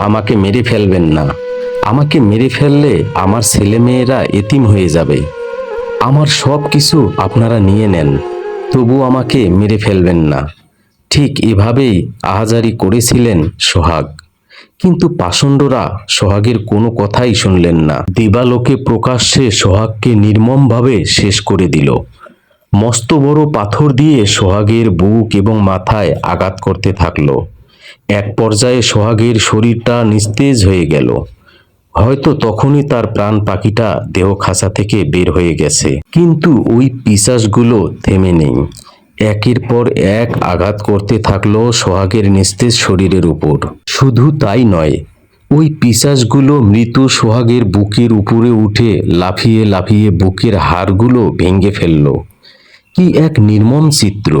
আমাকে মেরে ফেলবেন না। আমাকে মেরে ফেললে আমার ছেলেমেয়েরা এতিম হয়ে যাবে। আমার সব কিছু আপনারা নিয়ে নেন, তবু আমাকে মেরে ফেলবেন না। ঠিক এভাবেই আহাজারি করেছিলেন সোহাগ। কিন্তু পাষণ্ডরা সোহাগের কোনো কথাই শুনলেন না। দিবালোকে প্রকাশ্যে সোহাগকে নির্মমভাবে শেষ করে দিল। মস্ত বড় পাথর দিয়ে সোহাগের বুক এবং মাথায় আঘাত করতে থাকল। এক পর্যায়ে সোহাগের শরীরটা নিস্তেজ হয়ে গেল। হয়তো তখনই তার প্রাণ পাখিটা দেহ খাঁচা থেকে বের হয়ে গেছে। কিন্তু ওই পিসাসগুলো থেমে নেই। একের পর এক আঘাত করতে থাকল সোহাগের নিস্তেজ শরীরের উপর। শুধু তাই নয়, ওই পিসাসগুলো মৃত সোহাগের বুকের উপরে উঠে লাফিয়ে লাফিয়ে বুকের হাড়গুলো ভেঙে ফেলল। কি এক নির্মম চিত্র!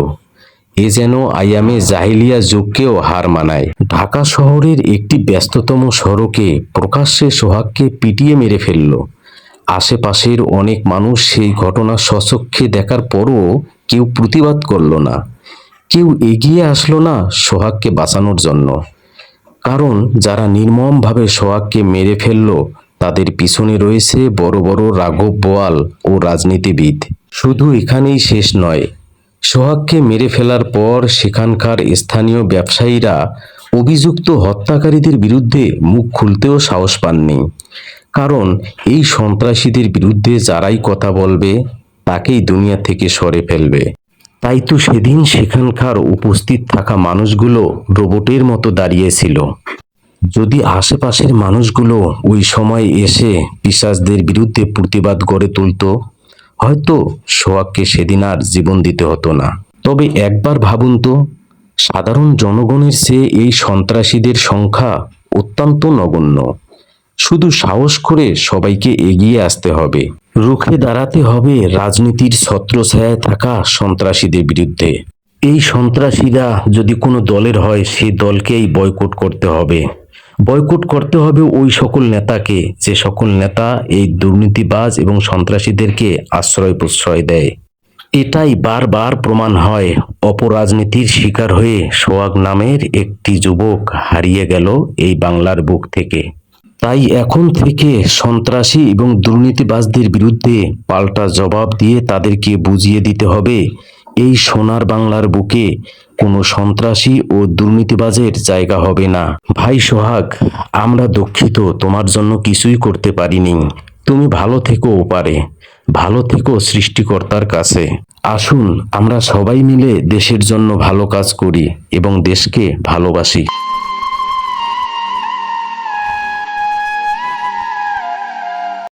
এ যেন আয়ামে জাহিলিয়া যুগকেও হার মানায়। ঢাকা শহরের একটি ব্যস্ততম সড়কে প্রকাশ্যে সোহাগকে পিটিয়ে মেরে ফেলল। আশেপাশের অনেক মানুষ সেই ঘটনা সচক্ষে দেখার পরও কেউ প্রতিবাদ করল না। কেউ এগিয়ে আসলো না সোহাগকে বাঁচানোর জন্য। কারণ যারা নির্মমভাবে সোহাগকে মেরে ফেলল, তাদের পিছনে রয়েছে বড় বড় রাঘব বোয়াল ও রাজনীতিবিদ। শুধু এখানেই শেষ নয় সোহাগকে মেরে ফেলার পর সেখানকার স্থানীয় ব্যবসায়ীরা অভিযুক্ত হত্যাকারীদের বিরুদ্ধে মুখ খুলতেও সাহস পাননি। কারণ এই সন্ত্রাসীদের বিরুদ্ধে যারাই কথা বলবে, তাকেই দুনিয়া থেকে সরে ফেলবে। তাই তো সেদিন সেখানকার উপস্থিত থাকা মানুষগুলো রোবটের মতো দাঁড়িয়েছিল। যদি আশেপাশের মানুষগুলো ওই সময় এসে পিসাজদের বিরুদ্ধে প্রতিবাদ গড়ে তুলতো হয়তো সোহাগকে সেদিন আর জীবন দিতে হতো না। তবে একবার ভাবুন তো, সাধারণ জনগণের চেয়ে এই সন্ত্রাসীদের সংখ্যা অত্যন্ত নগণ্য। শুধু সাহস করে সবাইকে এগিয়ে আসতে হবে। রুখে দাঁড়াতে হবে রাজনীতির ছত্রছায়ায় থাকা সন্ত্রাসীদের বিরুদ্ধে। এই সন্ত্রাসীরা যদি কোনো দলের হয় সেই দলকেই বয়কট করতে হবে। বয়কট করতে হবে ওই সকল নেতাকে, যে সকল নেতা এই দুর্নীতিবাজ এবং সন্ত্রাসীদেরকে আশ্রয় প্রশ্রয় দেয়। এটাই বারবার প্রমাণ হয়। অপরাজনীতির শিকার হয়ে সোয়াগ নামের একটি যুবক হারিয়ে গেল এই বাংলার বুক থেকে। তাই এখন থেকে সন্ত্রাসী এবং দুর্নীতিবাজদের বিরুদ্ধে পাল্টা জবাব দিয়ে তাদেরকে বুঝিয়ে দিতে হবে এই সোনার বাংলার বুকে কোনো সন্ত্রাসী ও দুর্নীতিবাজের জায়গা হবে না। ভাই সোহাগ, আমরা দুঃখিত, তোমার জন্য কিছুই করতে পারিনি। তুমি ভালো থেকো ওপারে, ভালো থেকো সৃষ্টিকর্তার কাছে। আসুন, আমরা সবাই মিলে দেশের জন্য ভালো কাজ করি এবং দেশকে ভালোবাসি।